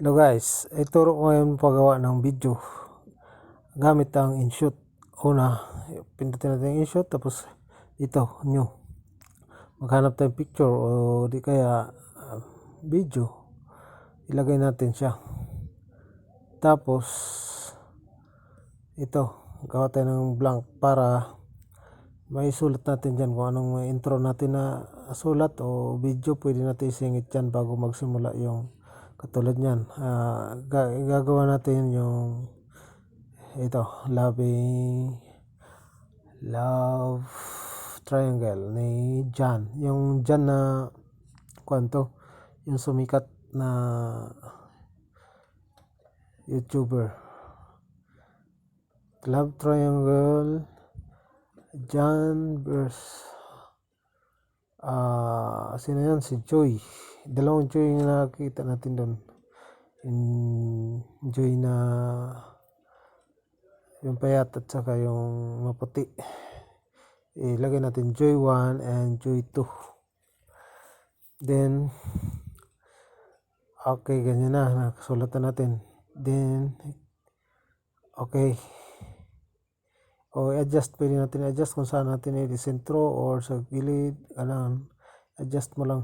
Hello guys, ituro ko ngayon paggawa ng video gamit ang InShoot. Una, pindutin natin ang InShoot tapos ito, new. Maghanap tayong picture o di kaya uh, video. Ilagay natin siya. Tapos ito, gawa tayo ng blank para may sulat natin dyan kung anong intro natin na sulat o video pwede natin isingit dyan bago magsimula yung katulad niyan. Uh, gagawa natin yung ito loving love triangle ni John yung John na kwanto yung sumikat na youtuber. Love triangle John verse ah uh, sino yan? Si Joy. Dalawang joy yung nakikita natin doon. Yung joy na yung payat at saka yung maputi. Ilagay natin joy 1 and joy 2 then okay ganyan na. Nakasulatan natin. Then okay o adjust pwede natin adjust kung saan natin i-sentro or sa gilid kailangan adjust mo lang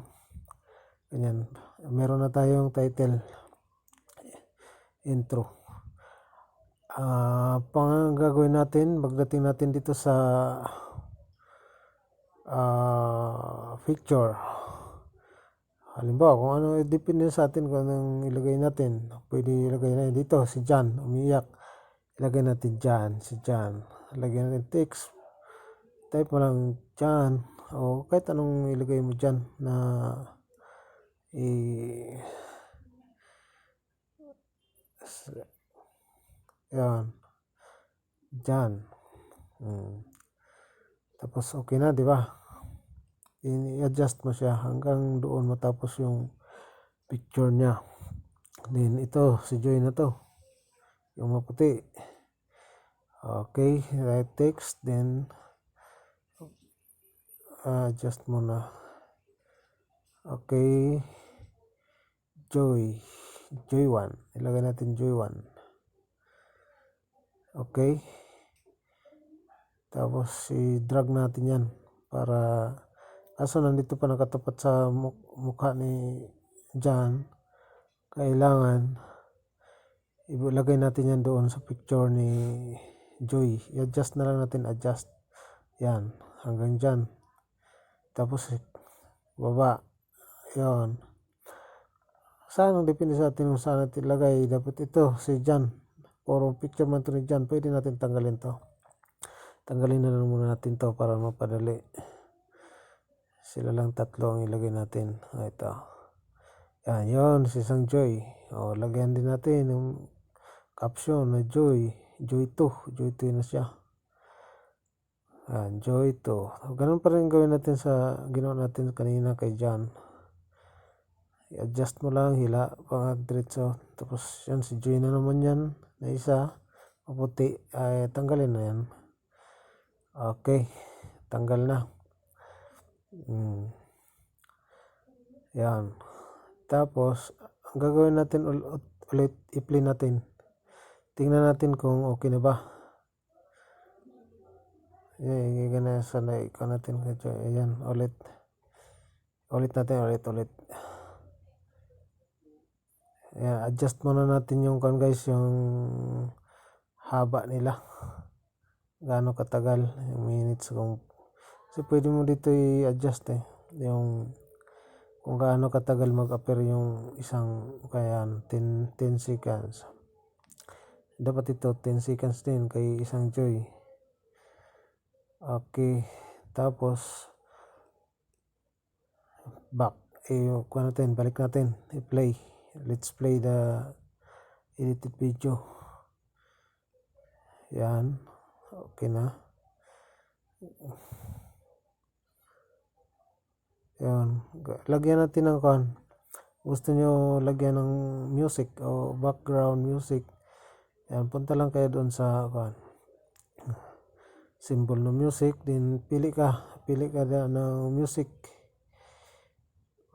Ganyan. Meron na tayong title. Intro. Ah, uh, pang gagawin natin, pagdating natin dito sa uh, picture. Halimbawa, kung ano, depende sa atin kung anong ilagay natin. Pwede ilagay na dito, si John, umiyak. Ilagay natin John, si John. Ilagay natin text. Type mo lang John. O kahit anong ilagay mo dyan na eh, yan dyan hmm. tapos okay na di ba i-adjust mo siya hanggang doon matapos yung picture niya then ito si Joy na to yung maputi okay right text then uh, adjust mo na okay joy joy 1 ilagay natin joy 1 okay. Tapos i-drag natin yan para kaso nandito pa nakatapat sa mukha ni John kailangan ilagay natin yan doon sa picture ni Joy i-adjust na lang natin adjust. Yan hanggang dyan. Tapos baba. Yon saan ang depende sa atin kung saan natin ilagay? Dapat ito si John puro picture man to ni John pwede natin tanggalin to. Tanggalin na lang muna natin to para mapadali. Sila lang tatlo ang ilagay natin. Ah, ito. Yan yon si Sang Joy. O lagyan din natin yung caption na Joy Joy 2 Joy 2 na siya yan Joy 2 ganun pa rin gawin natin sa ginawa natin kanina kay John. I-adjust mo lang hila pang diretso. Tapos yan si Joy na naman yan na isa. Maputi ay tanggalin na yan. Okay tanggal na. Hmm. yan. Tapos ang gagawin natin ul ulit i-play natin tingnan natin kung okay na ba yan, yan, yan, sana ikaw natin ayan ulit ulit natin ulit ulit Ayan, adjust muna natin yung kan guys, yung haba nila. Gaano katagal, yung minutes kung kasi pwede mo dito i-adjust eh. Yung kung gaano katagal mag-appear yung isang kaya 10, 10 seconds. Dapat ito 10 seconds din kay isang joy. Okay. Tapos back. Eh, kuha natin, balik natin, i-play let's play the edited video. Yan. Okay na. Yan. Lagyan natin ng kan gusto nyo lagyan ng music o background music yan punta lang kayo doon sa kan symbol ng music din pili ka pili ka ng music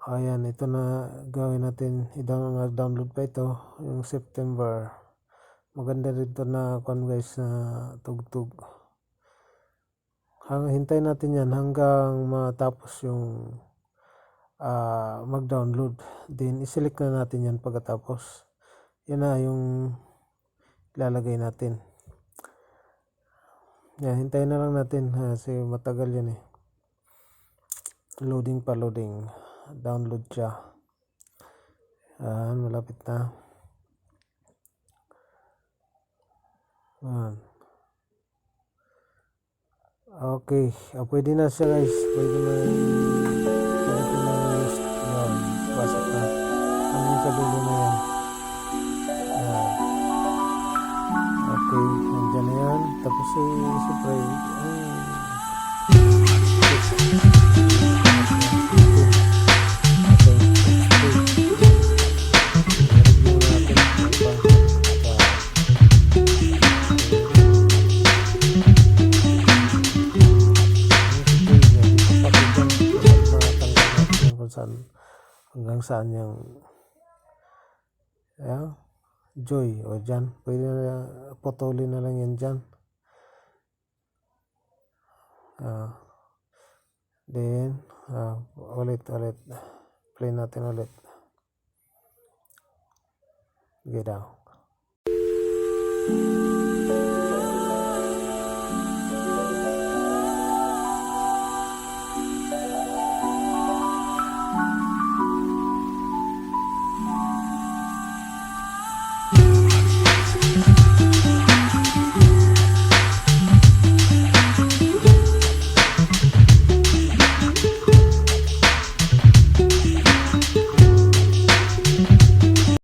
Ayan, ito na gawin natin. I-download, download pa ito. Yung September. Maganda rito na kung guys na tugtog. Hang, hintayin natin yan hanggang matapos yung ah, mag-download. Then, iselect na natin yan pagkatapos. Yan na yung ilalagay natin. Yan, hintayin na lang natin kasi matagal yan eh. Loading pa, loading. Download siya. Yan, malapit na. Yan. Okay, ah, pwede na siya guys. Pwede na hanggang saan yung yeah, joy o dyan. Pwede na putulin na lang yan dyan. Ah. then ah, ulit ulit. Play natin ulit. Get out